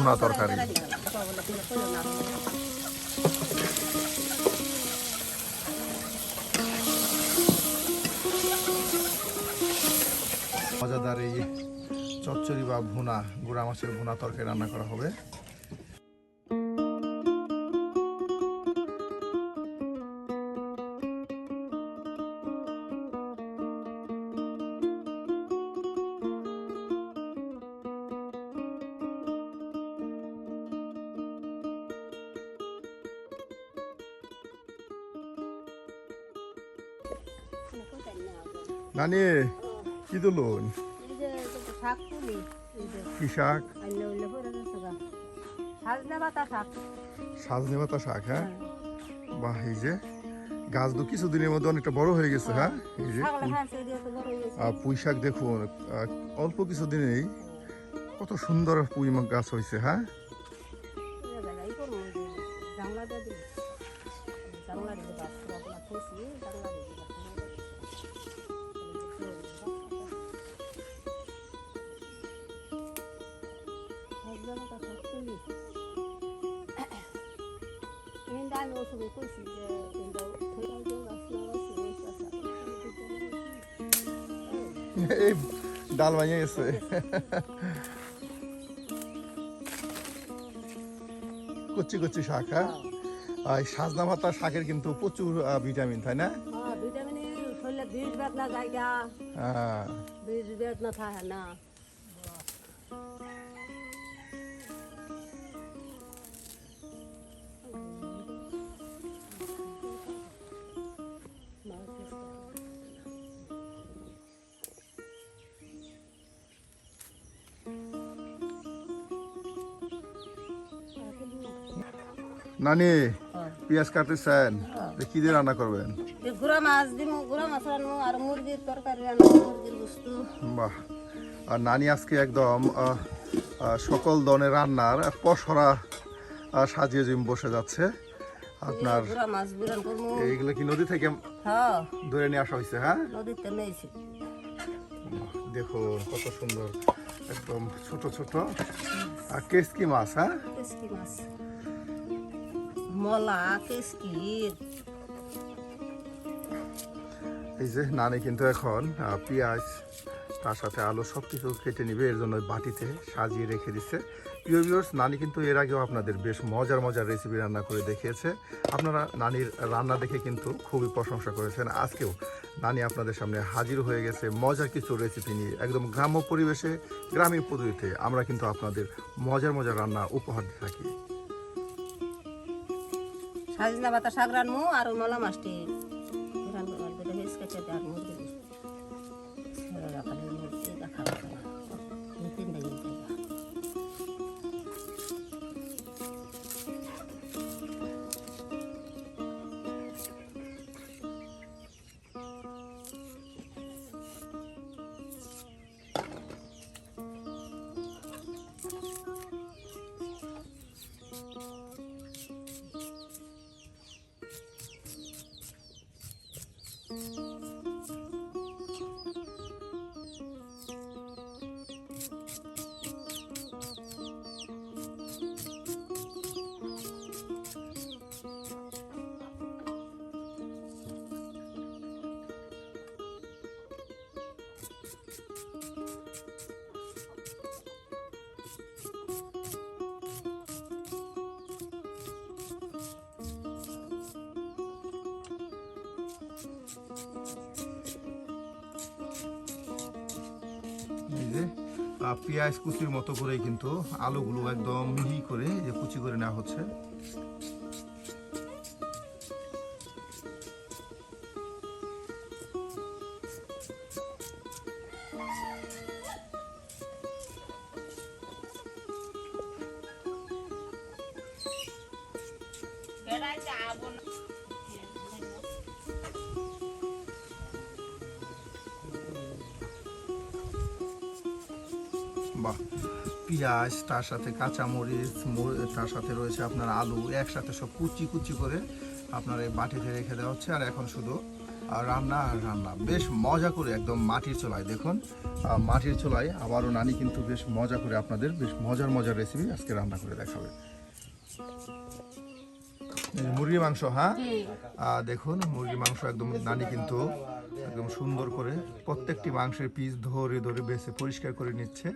ভুনা তরকারি। মজাদার এই চচ্চড়ি বা ভুনা গুড়া মাছের ভুনা তরকারি রান্না করা হবে। নানি কি দিলুন কি শাক? সাজনে পাতা শাক হ্যাঁ? বাহ এই যে গাছ তো কিছুদিনের মধ্যে অনেকটা বড় হয়ে গেছে হ্যাঁ? এই যে আহ, পুঁই শাক দেখুন অল্প কিছুদিনেই কত সুন্দর পুঁই গাছ হয়েছে হ্যাঁ? আমি ওষুধে কইছি যে কিন্তু থইরাই দিয়ে গাছ লাগাইছি ওই গাছ এই ডাল ভাঙিয়ে গেছে। কচ্ছি কচ্ছি শাক হ্যাঁ? এই সাজনা পাতা শাকের কিন্তু প্রচুর ভিটামিন তাই না? হ্যাঁ ভিটামিন শরীরে বীজ বেদনা জায়গা। হ্যাঁ। বীজ বেদনা থাকে না। নানি পেঁয়াজ কাটতেছেন। কি দিয়ে রান্না করবেন? গুড়া মাছ দিমু গুড়া মাছ আর মুরগির তরকারি রানবো মুরগির বস্তু বাহ। আর নানি আজকে একদম সকল ধরনের রান্নার পসরা সাজিয়ে জিম বসে যাচ্ছে। আপনার এইগুলো কি নদী থেকে হ্যাঁ। ধরে নিয়ে আসা হয়েছে হ্যাঁ? নদীতে দেখো কত সুন্দর একদম ছোট ছোট। আর কেসকি মাছ হ্যাঁ? কেসকি মাছ। এই যে নানি কিন্তু এখন পেঁয়াজ, তার সাথে আলু সব কিছু কেটে নিবে, এর জন্য বাটিতে সাজিয়ে রেখে দিচ্ছে। প্রিয় ভিউয়ার্স নানি কিন্তু এর আগেও আপনাদের বেশ মজার মজার রেসিপি রান্না করে দেখিয়েছে। আপনারা নানির রান্না দেখে কিন্তু খুবই প্রশংসা করেছেন। আজকেও নানি আপনাদের সামনে হাজির হয়ে গেছে মজার কিছু রেসিপি নিয়ে। একদম গ্রাম্য পরিবেশে, গ্রামীণ পদ্ধতিতে আমরা কিন্তু আপনাদের মজার মজার রান্না উপহার দিয়ে থাকি। সাজনা বাতা শাক রানবো আর ওই মলা মাছটি হেস কেটে আর যে পেঁয়াজ কুচির মতো করে কিন্তু আলুগুলো একদম মিহি করে যে কুচি করে নেওয়া হচ্ছে। বাহ পেঁয়াজ তার সাথে কাঁচামরিচ মর- তার সাথে রয়েছে আপনার আলু একসাথে সব কুচি কুচি করে আপনার এই বাটিতে রেখে দেওয়া হচ্ছে। আর এখন শুধু আর রান্না আর রান্না। বেশ মজা করে একদম মাটির চুলায় দেখুন মাটির চুলায় আবারও নানি কিন্তু বেশ মজা করে আপনাদের বেশ মজার মজার রেসিপি আজকে রান্না করে দেখাবে। মুরগির মাংস হ্যাঁ? দেখুন মুরগির মাংস একদম নানি কিন্তু একদম সুন্দর করে প্রত্যেকটি মাংসের পিস ধরে ধরে বেছে পরিষ্কার করে নিচ্ছে।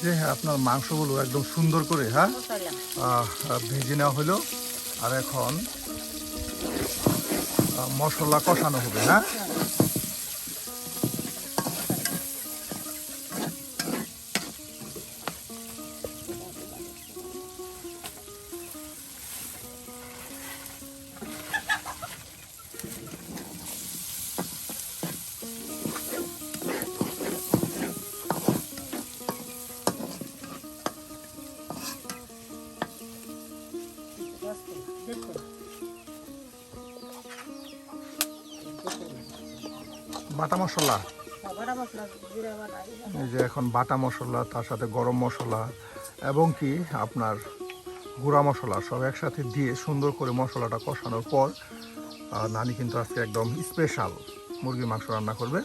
যে আপনার মাংসগুলো একদম সুন্দর করে হ্যাঁ? আহ, ভেজে নেওয়া হলো। আর এখন মশলা কষানো হবে হ্যাঁ বাটা মশলা? এই যে এখন বাটা মশলা, তার সাথে গরম মশলা এবং কি আপনার গুঁড়া মশলা সব একসাথে দিয়ে সুন্দর করে মশলাটা কষানোর পর নানি কিন্তু আজকে একদম স্পেশাল মুরগির মাংস রান্না করবে।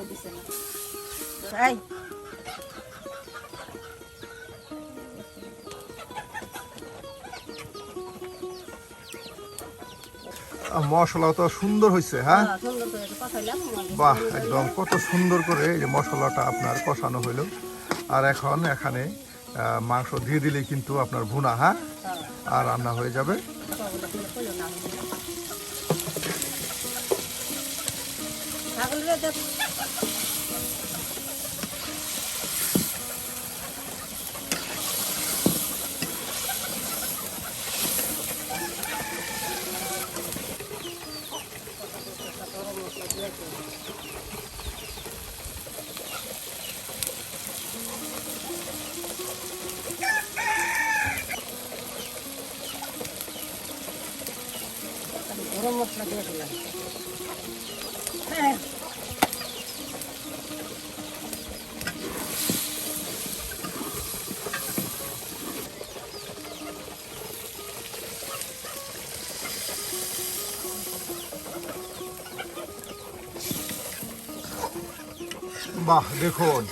দিছে দিছে না। তাই তো সুন্দর হয়েছে হ্যাঁ? হ্যাঁ, বাহ একদম কত সুন্দর করে এই যে মশলাটা আপনার কষানো হলো আর এখন এখানে মাংস দিয়ে দিলেই কিন্তু আপনার ভুনা হ্যাঁ? হ্যাঁ। আর রান্না হয়ে যাবে ছাগলটা দিলে কইও না ছাগলের দেখ। গরম মশলা দিয়ে দিলাম বাহ দেখুন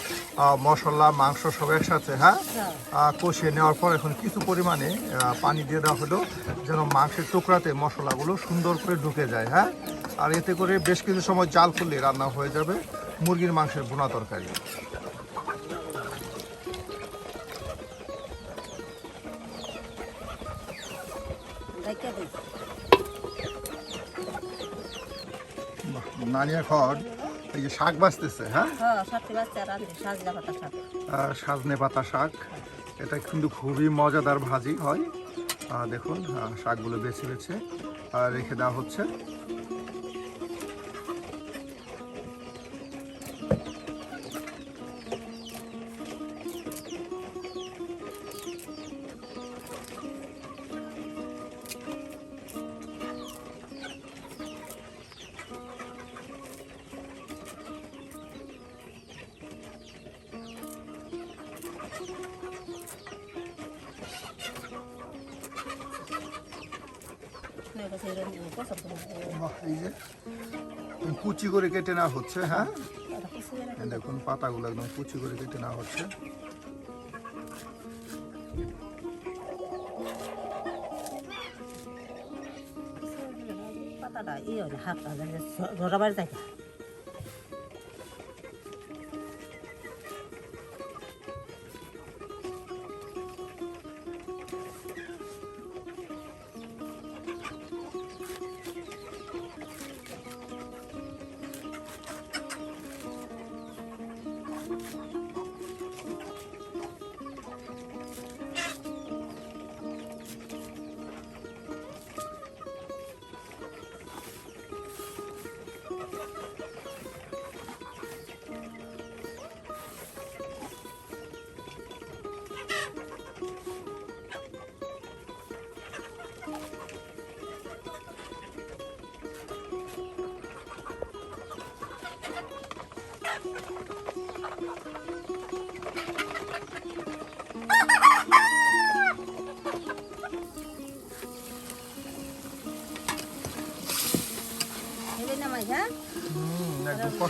মশলা মাংস সব একসাথে হ্যাঁ? আহ, কষিয়ে নেওয়ার পর এখন কিছু পরিমাণে আহ, পানি দিয়ে দেওয়া হলো যেন মাংসের টুকরাতে মশলাগুলো সুন্দর করে ঢুকে যায় হ্যাঁ? আর এতে করে বেশ কিছু সময় জাল করলে রান্না হয়ে যাবে মুরগির মাংসের বোনা তরকারি। ডাইকা দিই বাহ, নানি এখন এই যে শাক বাঁচতেছে হ্যাঁ? হ্যাঁ সাজনে পাতা শাক এটা কিন্তু খুবই মজাদার ভাজি হয়। দেখুন শাকগুলো বেছে বেছে রেখে দেওয়া হচ্ছে। কুচি করে কেটে নেওয়া হচ্ছে হ্যাঁ? দেখুন, পাতাগুলো একদম কুচি করে কেটে নেওয়া হচ্ছে। পাতাটা ইয়ে হয় না হাতটা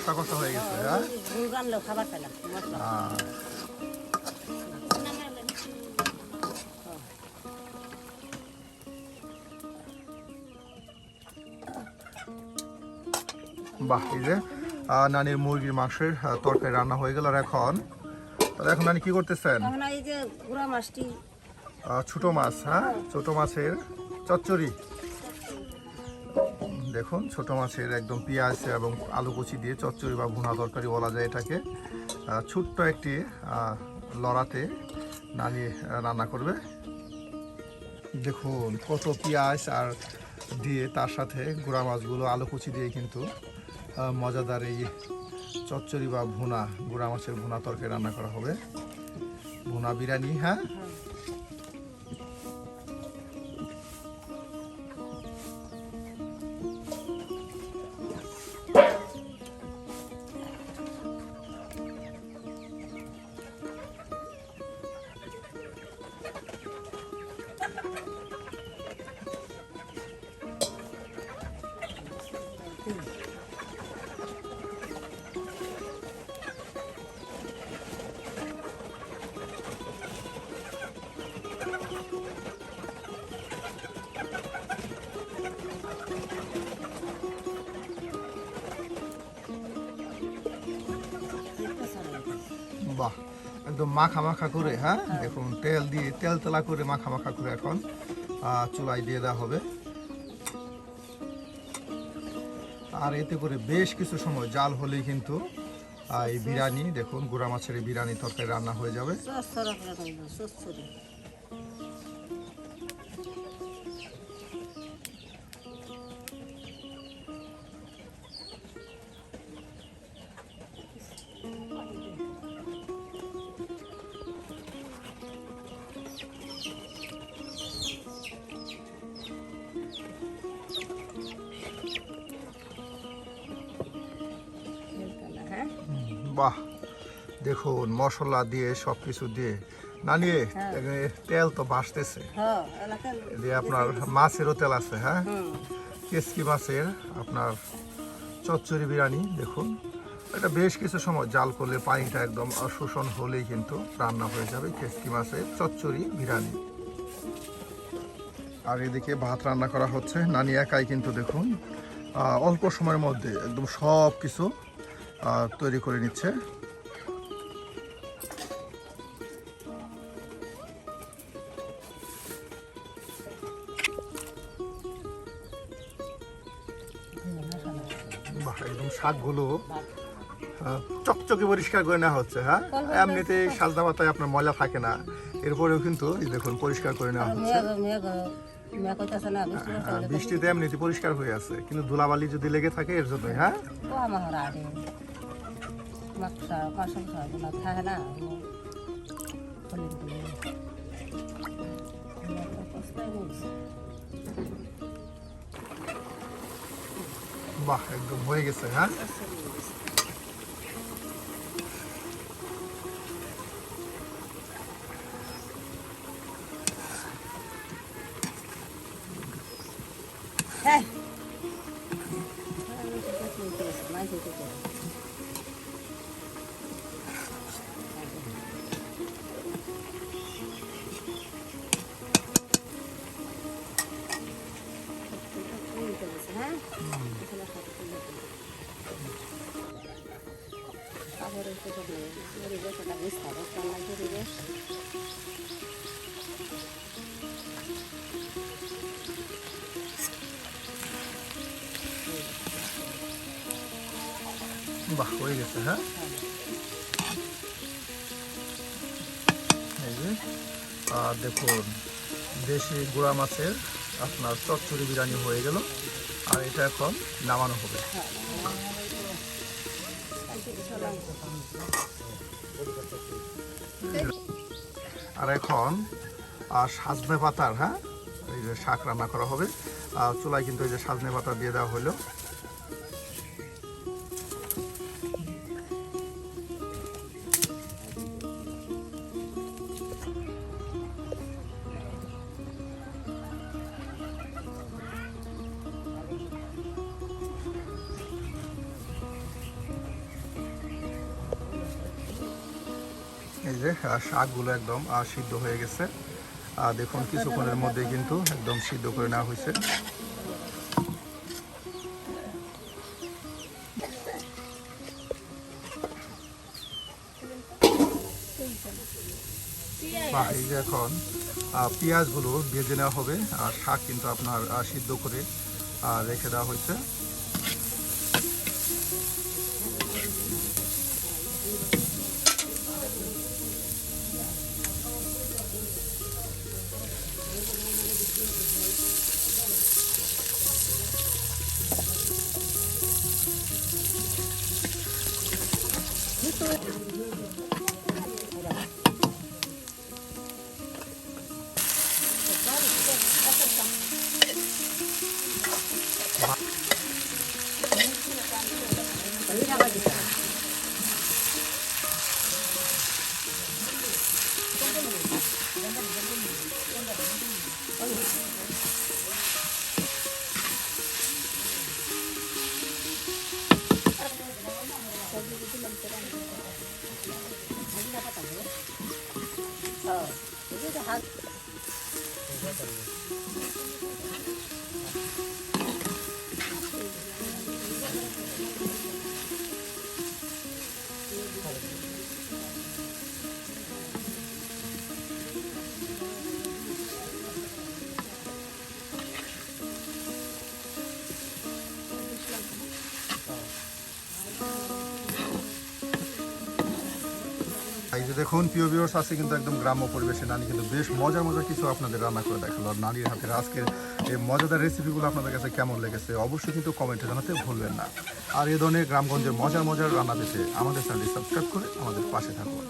কষা কষা হয়ে গেছে হ্যাঁ? খাবার পেলাম বাহ এই যে নানির মুরগির মাংসের তরকারি রান্না হয়ে গেল আর এখন? তাহলে এখন নানি কি করতেছেন? ছোট মাছ হ্যাঁ? ছোট মাছের চচ্চড়ি। দেখুন, ছোট মাছের একদম পেঁয়াজ এবং আলু কুচি দিয়ে চচ্চড়ি বা ভুনা তরকারি বলা যায় এটাকে। ছোট্ট একটি লড়াতে নানি রান্না করবে। দেখুন, কত পেঁয়াজ আর দিয়ে তার সাথে গুঁড়া মাছগুলো, আলু কুচি দিয়ে কিন্তু মজাদার এই চচ্চড়ি বা ভুনা, গুঁড়া মাছের ভুনা তরকারি রান্না করা হবে। ভুনা বিরিয়ানি হ্যাঁ? একদম মাখা মাখা করে হ্যাঁ? দেখুন, তেল দিয়ে, তেল তেলা করে মাখা মাখা করে এখন চুলাই দিয়ে দেওয়া হবে। আর এতে করে বেশ কিছু সময়, জাল হলেই কিন্তু এই বিরিয়ানি, দেখুন, গুড়া মাছের বিরিয়ানি তরকারি রান্না হয়ে যাবে। দেখুন মশলা দিয়ে সব কিছু দিয়ে। নানিয়ে এখানে তেল তো ভাসতেছে হ্যাঁ দিয়ে আপনার মাছেরও তেল আছে হ্যাঁ? কেসকি মাছের আপনার চচ্চড়ি বিরিয়ানি দেখুন। এটা বেশ কিছু সময় জাল করলে পানিটা একদম শোষণ হলেই কিন্তু রান্না হয়ে যাবে কেসকি মাছের চচ্চড়ি বিরিয়ানি। আর এদিকে ভাত রান্না করা হচ্ছে। নানি একাই কিন্তু দেখুন অল্প সময়ের মধ্যে একদম সব কিছু তৈরি করে নিচ্ছে। শাকগুলো চকচকে পরিষ্কার করে নেওয়া হচ্ছে হ্যাঁ? এমনিতে সাজনা পাতায় আপনার ময়লা থাকে না। এরপরেও কিন্তু দেখুন পরিষ্কার করে নেওয়া হচ্ছে। হলে বৃষ্টিতে এমনিতে পরিষ্কার হয়ে আছে কিন্তু ধুলাবালি যদি লেগে থাকে এর জন্যই হ্যাঁ? থাকে না বাহ একদম হয়ে গেছে হ্যাঁ? হ্যাঁ। হ্যাঁ বাহ, হয়ে গেছে হ্যাঁ? এই যে, আর দেখুন, দেশি গুড়া মাছের আপনার চচ্চড়ি বিরিয়ানি হয়ে গেল, আর এটা এখন নামানো হবে। আর এখন সাজনে পাতার হ্যাঁ? এই যে শাক রান্না করা হবে। চুলায় কিন্তু এই যে সাজনে পাতা দিয়ে দেওয়া হলো। যে শাকগুলো একদম সিদ্ধ হয়ে গেছে। আর দেখুন, কিছুক্ষণের মধ্যে কিন্তু একদম সিদ্ধ করে নেওয়া হয়েছে। এই যে এখন পেঁয়াজগুলো ভেজে নেওয়া হবে, আর শাক কিন্তু আপনার সিদ্ধ করে রেখে দেওয়া হয়েছে। এই যে দেখুন, প্রিয় ভিউয়ার্স আছে কিন্তু একদম গ্রাম্য পরিবেশে নানি কিন্তু বেশ মজার মজার কিছু আপনাদের রান্না করে দেখাল। আর নানির হাতে আজকের এই মজাদার রেসিপিগুলো আপনাদের কাছে কেমন লেগেছে অবশ্যই কিন্তু কমেন্টে জানাতে ভুলবেন না। আর এ ধরনের গ্রামগঞ্জের মজার মজার রান্না পেতে আমাদের চ্যানেলটি সাবস্ক্রাইব করে আমাদের পাশে থাকুন।